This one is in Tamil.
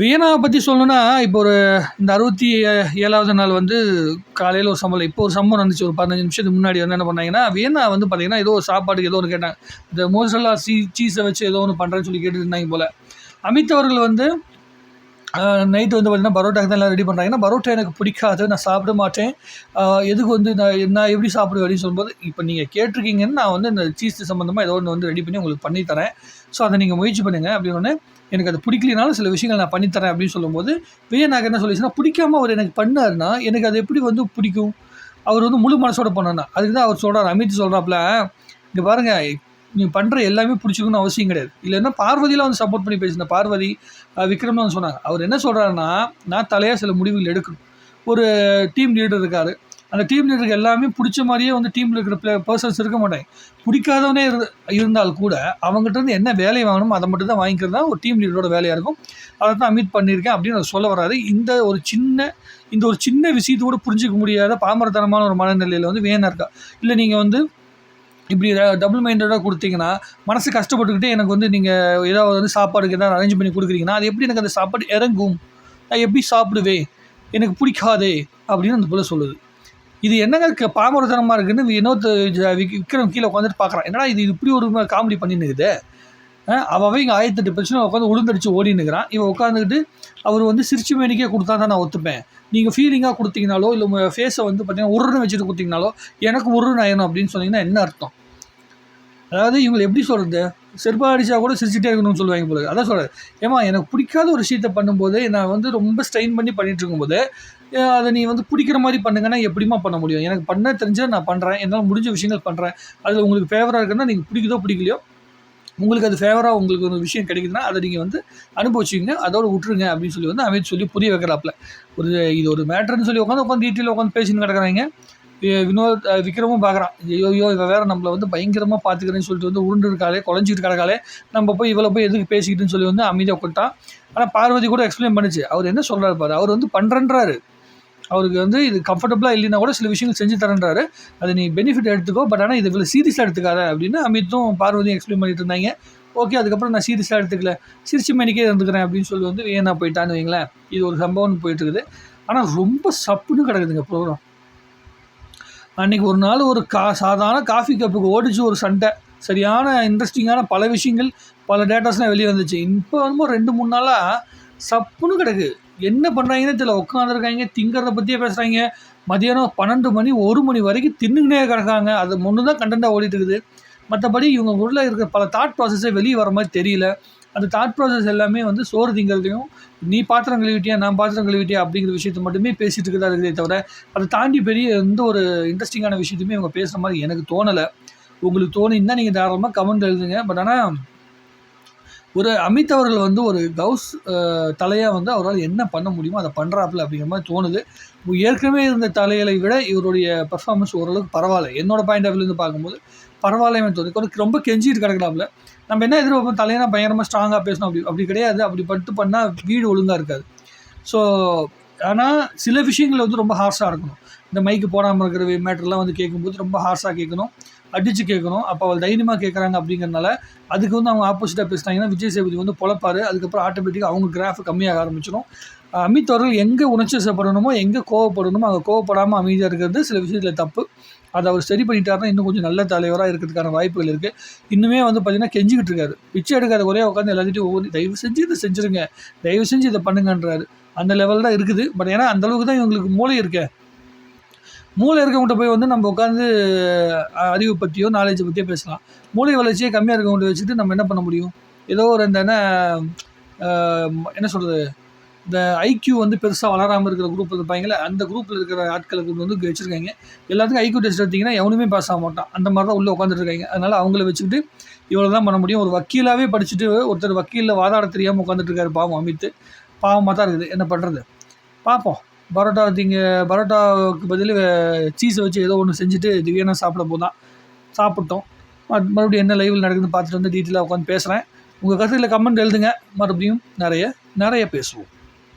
வியனாவை பற்றி சொல்லணுன்னா இப்போ ஒரு இந்த அறுபத்தி ஏழாவது நாள் வந்து காலையில் ஒரு சம்பளம் இப்போ ஒரு சம்பவம் வந்துச்சு ஒரு பதினஞ்சு நிமிஷத்துக்கு முன்னாடி வந்து என்ன பண்ணாங்கன்னா வியனா வந்து பார்த்தீங்கன்னா ஏதோ ஒரு சாப்பாடுக்கு ஏதோ ஒன்று கேட்டாங்க. இந்த மோசல்லா சீ சீஸை வச்சு ஏதோ ஒன்று பண்ணுறேன்னு சொல்லி கேட்டுருந்தாங்க இருந்தாங்க போல். அமித் அவர்கள் வந்து நைட்டு வந்து பார்த்திங்கன்னா பரோட்டாக்கு தான் எல்லாம் ரெடி பண்ணுறாங்கன்னா பரோட்டா எனக்கு பிடிக்காது. நான் சாப்பிட மாட்டேன். எதுக்கு வந்து நான் நான் எப்படி சாப்பிடுவேன் அப்படின்னு சொல்லும்போது இப்போ நீங்கள் கேட்டிருக்கீங்கன்னு நான் வந்து இந்த சீஸ் சம்மந்தமாக ஏதோ ஒன்று வந்து ரெடி பண்ணி உங்களுக்கு பண்ணி தரேன். ஸோ அதை நீங்கள் முயற்சி பண்ணுங்கள் அப்படின்னு எனக்கு அது பிடிக்கலனாலும் சில விஷயங்கள் நான் பண்ணித்தரேன் அப்படின்னு சொல்லும்போது விஜயநாயக் என்ன சொல்லிச்சுன்னா பிடிக்காம அவர் எனக்கு பண்ணாருன்னா எனக்கு அது எப்படி வந்து பிடிக்கும்? அவர் வந்து முழு மனசோட பண்ணணும் அதுக்கு தான் அவர் சொல்கிறார் அமித் சொல்கிறாப்புல இங்கே பாருங்கள் நீ பண்ணுற எல்லாமே பிடிச்சிக்கணும்னு அவசியம் கிடையாது. இல்லைன்னா பார்வதியில் வந்து சப்போர்ட் பண்ணி பேசின பார்வதி அஹ் விக்ரம்னு வந்து சொன்னாங்க. அவர் என்ன சொல்கிறாருன்னா நான் தலையாக சில முடிவுகள் எடுக்கணும். ஒரு டீம் லீடர் இருக்கார். அந்த டீம் லீடருக்கு எல்லாமே பிடிச்ச மாதிரியே வந்து டீமில் இருக்கிற பிளே பர்சன்ஸ் இருக்க மாட்டாங்க. பிடிக்காதவனே இரு இருந்தால் கூட அவங்ககிட்ட இருந்து என்ன வேலை வாங்கணுமோ அதை மட்டும் தான் வாங்கிக்கிறது தான் ஒரு டீம் லீடரோட வேலையாக இருக்கும். அதை தான் அமீட் பண்ணியிருக்கேன் அப்படின்னு அவர் சொல்ல வராது இந்த ஒரு சின்ன இந்த ஒரு சின்ன விஷயத்தை கூட புரிஞ்சிக்க முடியாத பாமரத்தனமான ஒரு மனநிலையில் வந்து வேணா இருக்கா? இல்லை நீங்கள் வந்து இப்படி டபுள் மைண்டடாக கொடுத்தீங்கன்னா மனசு கஷ்டப்பட்டுக்கிட்டே எனக்கு வந்து நீங்கள் ஏதாவது வந்து சாப்பாடுக்கு ஏதாவது அரேஞ்ச் பண்ணி கொடுக்குறீங்கன்னா அது எப்படி எனக்கு அந்த சாப்பாடு இறங்கும்? நான் எப்படி சாப்பிடுவேன்? எனக்கு பிடிக்காதே அப்படின்னு அந்த பிள்ளை சொல்லுது. இது என்னங்க க- பாமரத்தனமாக இருக்குன்னு வினோத் விக்ரம் கீழே உட்காந்துட்டு பார்க்குறான் என்னடா இது இப்படி ஒரு காமெடி பண்ணின்னுக்குது? அவன் இங்கே ஆயிரத்தெட்டு பிரச்சனை உட்காந்து உளுந்தடிச்சு ஓடினுக்கிறான் இவன் உட்காந்துக்கிட்டு அவர் வந்து சிரிச்சு மேனிக்கே கொடுத்தா தான் நான் ஒத்துப்பேன். நீங்கள் ஃபீலிங்காக கொடுத்தீங்கனாலோ இல்லை உங்கள் ஃபேஸை வந்து பார்த்தீங்கன்னா உருன்னு வச்சுட்டு கொடுத்தீங்கனாலோ எனக்கு உருன்னு ஆயிடும் அப்படின்னு சொன்னீங்கன்னா என்ன அர்த்தம்? அதாவது இவங்களை எப்படி சொல்கிறது செருப்பா அடிச்சா கூட சிரிச்சுட்டே இருக்கணும்னு சொல்லுவாங்க போல அதான் சொல்கிறேன் ஏமா எனக்கு பிடிக்காத ஒரு விஷயத்த பண்ணும்போது நான் வந்து ரொம்ப ஸ்ட்ரெயின் பண்ணி பண்ணிகிட்டு இருக்கும்போது அதை நீ வந்து பிடிக்கிற மாதிரி பண்ணுங்கன்னா எப்படிமா பண்ண முடியும்? எனக்கு பண்ண தெரிஞ்சால் நான் பண்ணுறேன் என்னால் முடிஞ்ச விஷயங்கள் பண்ணுறேன் அதில் உங்களுக்கு ஃபேவராக இருக்குன்னா நீங்கள் பிடிக்குதோ பிடிக்கலையோ உங்களுக்கு அது ஃபேவராக உங்களுக்கு ஒரு விஷயம் கிடைக்குதுன்னா அதை நீங்கள் வந்து அனுபவிச்சிங்க அதோட விட்டுருங்க அப்படின்னு சொல்லி வந்து அமைச்சு சொல்லி புரிய வைக்கிறாப்புல. ஒரு இது ஒரு மேட்ருன்னு சொல்லி உட்காந்து உட்காந்து டீட்டெயில் உட்காந்து பேசின்னு கிடக்குறாங்க. வினோத் விக்ரமும் பார்க்குறான் ஐயோ ஐயோ இவ நம்மளை வந்து பயங்கரமாக பார்த்துக்கிறேன்னு சொல்லிட்டு வந்து உருண்டு இருக்காளே குழஞ்சிட்டு கிடக்காலே நம்ம போய் இவ்வளோ போய் எதுக்கு பேசிக்கிட்டுன்னு சொல்லி வந்து அமைதியாக உட்காந்துட்டான் ஆனால் பார்வதி கூட எக்ஸ்பிளைன் பண்ணுச்சு. அவர் என்ன சொல்கிறாரு பாரு அவர் வந்து பண்ணுறன்றாரு அவருக்கு வந்து இது கம்ஃபர்டபுளாக இல்லைன்னா கூட சில விஷயங்கள் செஞ்சு தரேன்றாரு. அதை நீ பெனிஃபிட் எடுத்துக்கோ பட் ஆனால் இது இவ்வளோ சீரியஸாக எடுத்துக்காத அப்படின்னு அமித்தும் பார்வதியும் எக்ஸ்பிளைன் பண்ணிட்டு இருந்தாங்க. ஓகே அதுக்கப்புறம் நான் சீரியஸாக எடுத்துக்கல. சிரிச்சு மணிக்கே இருந்துக்கிறேன் அப்படின்னு சொல்லி வந்து வேணா போயிட்டான்னு வைங்களேன். இது ஒரு சம்பவம்னு போயிட்டுருக்குது ஆனால் ரொம்ப சப்புன்னு கிடக்குதுங்க ப்ரோக்ராம் அன்னைக்கு ஒரு நாள் ஒரு கா சாதாரண காஃபி கப்புக்கு ஓடிச்சு ஒரு சண்டை. சரியான இன்ட்ரெஸ்டிங்கான பல விஷயங்கள் பல டேட்டாஸ்லாம் வெளியே வந்துச்சு. இப்போ வந்து ஒரு ரெண்டு மூணு நாளாக சப்புன்னு கிடக்கு. என்ன பண்ணுறாங்கன்னு தெரியல. உட்காந்துருக்காங்க திங்கிறத பற்றியே பேசுகிறாங்க மதியானம் பன்னெண்டு மணி ஒரு மணி வரைக்கும் தின்னுக்கினே கிடக்காங்க. அது ஒன்று தான் கண்டென்ட்டாக ஓடிட்டு இருக்குது. மற்றபடி இவங்க உள்ள இருக்கிற பல தாட் ப்ராசஸே வெளியே வர மாதிரி தெரியல. அந்த தாட் ப்ராசஸ் எல்லாமே வந்து சோறு திங்கிறதையும் நீ பாத்திரம் கழுவிட்டியா நான் பாத்திரம் கழுவிட்டியா அப்படிங்கிற விஷயத்தை மட்டுமே பேசிட்டு இருக்கிறதா இருக்குதே தவிர அதை தாண்டி பெரிய எந்த ஒரு இன்ட்ரெஸ்டிங்கான விஷயத்தையுமே இவங்க பேசுகிற மாதிரி எனக்கு தோணலை. உங்களுக்கு தோணின்னா நீங்கள் தாராளமாக கமெண்ட் எழுதுங்க. பட் ஆனால் ஒரு அமித் அவர்கள் வந்து ஒரு கவுஸ் தலையாக வந்து அவரால் என்ன பண்ண முடியுமோ அதை பண்ணுறாப்புல அப்படிங்கிற மாதிரி தோணுது. ஏற்கனவே இருந்த தலைகளை விட இவருடைய பர்ஃபார்மன்ஸ் ஓரளவுக்கு பரவாயில்ல. என்னோட பாயிண்ட் ஆஃப் வியூலேருந்து பார்க்கும்போது பரவாயில்லைன்னு தோணுது. கொஞ்சம் ரொம்ப கெஞ்சிட்டு கிடக்கலாம்ல நம்ம என்ன எதிர்பார்ப்போம்? தலையனா பயங்கரமாக ஸ்ட்ராங்காக பேசணும். அப்படி அப்படி கிடையாது. அப்படி பட்டு பண்ணால் வீடு ஒழுங்காக இருக்காது. ஸோ ஆனால் சில விஷயங்கள் வந்து ரொம்ப ஹார்ஷாக இருக்கணும். இந்த மைக்கு போடாமல் இருக்கிற மேட்டர்லாம் வந்து கேட்கும்போது ரொம்ப ஹார்ஷாக கேட்கணும். அடித்து கேட்கணும். அப்போ அவள் தைரியமாக கேட்குறாங்க அப்படிங்கிறனால அதுக்கு வந்து அவங்க ஆப்போசிட்டாக பேசினாங்கன்னா விஜய் சேபதி வந்து பொழப்பார். அதுக்கப்புறம் ஆட்டோமேட்டிக்காக அவங்க கிராஃப் கம்மியாக ஆரம்பிச்சிடும் அமித் அவர்கள் எங்கே உணர்ச்சிசப்படணுமோ எங்கே கோவப்படணுமோ அங்கே கோவப்படாமல் அமைதியாக இருக்கிறது சில விஷயத்தில் தப்பு. அதை அவர் சரி பண்ணிட்டாருன்னா இன்னும் கொஞ்சம் நல்ல தலைவராக இருக்கிறதுக்கான வாய்ப்புகள் இருக்குது இன்னுமே வந்து பார்த்திங்கன்னா கெஞ்சிக்கிட்டு இருக்காரு. பிச்சை எடுக்காத ஒரே உட்காந்து எல்லாத்தையும் ஒவ்வொரு தயவு செஞ்சு இதை செஞ்சுருங்க. தயவு செஞ்சு இதை பண்ணுங்கன்றாரு. அந்த லெவல் தான் இருக்குது. பட் ஏன்னா அந்த அளவுக்கு தான் இவங்களுக்கு மூளை இருக்கேன் மூளை இருக்கவங்கள்ட்ட போய் வந்து நம்ம உட்காந்து அறிவு பற்றியோ நாலேஜை பற்றியோ பேசலாம். மூளை வளர்ச்சியே கம்மியாக இருக்கவங்கள்ட்ட வச்சுட்டு நம்ம என்ன பண்ண முடியும்? ஏதோ ஒரு என்ன என்ன சொல்கிறது இந்த ஐக்யூ வந்து பெருசாக வளராமல் இருக்கிற குரூப் இருப்பாங்களே அந்த குரூப்பில் இருக்கிற ஆட்களை வந்து வச்சுருக்காங்க. எல்லாத்துக்கும் ஐக்யூ டெஸ்ட் எடுத்திங்கன்னா எவனுமே பாஸ் ஆக மாட்டான். அந்த மாதிரி தான் உள்ளே உட்காந்துருக்காங்க அதனால் அவங்கள வச்சுக்கிட்டு இவ்வளோ தான் பண்ண முடியும். ஒரு வக்கீலாகவே படிச்சுட்டு ஒருத்தர் வக்கீலில் வாதாட தெரியாமல் உட்காந்துட்டு இருக்காரு பாவம் அமித். பாவமாக தான் இருக்குது. என்ன பண்ணுறது பார்ப்போம் பரோட்டா திங்க பரோட்டாவுக்கு பதில் சீஸை வச்சு ஏதோ ஒன்று செஞ்சுட்டு திவ்யானா சாப்பிட போதான். சாப்பிட்டோம். மறுபடியும் என்ன லைவில் நடக்குதுன்னு பார்த்துட்டு வந்து டீட்டெயிலாக உட்காந்து பேசுகிறேன் உங்கள் கருத்துக்களை கமெண்ட் எழுதுங்க. மறுபடியும் நிறைய நிறைய பேசுவோம்.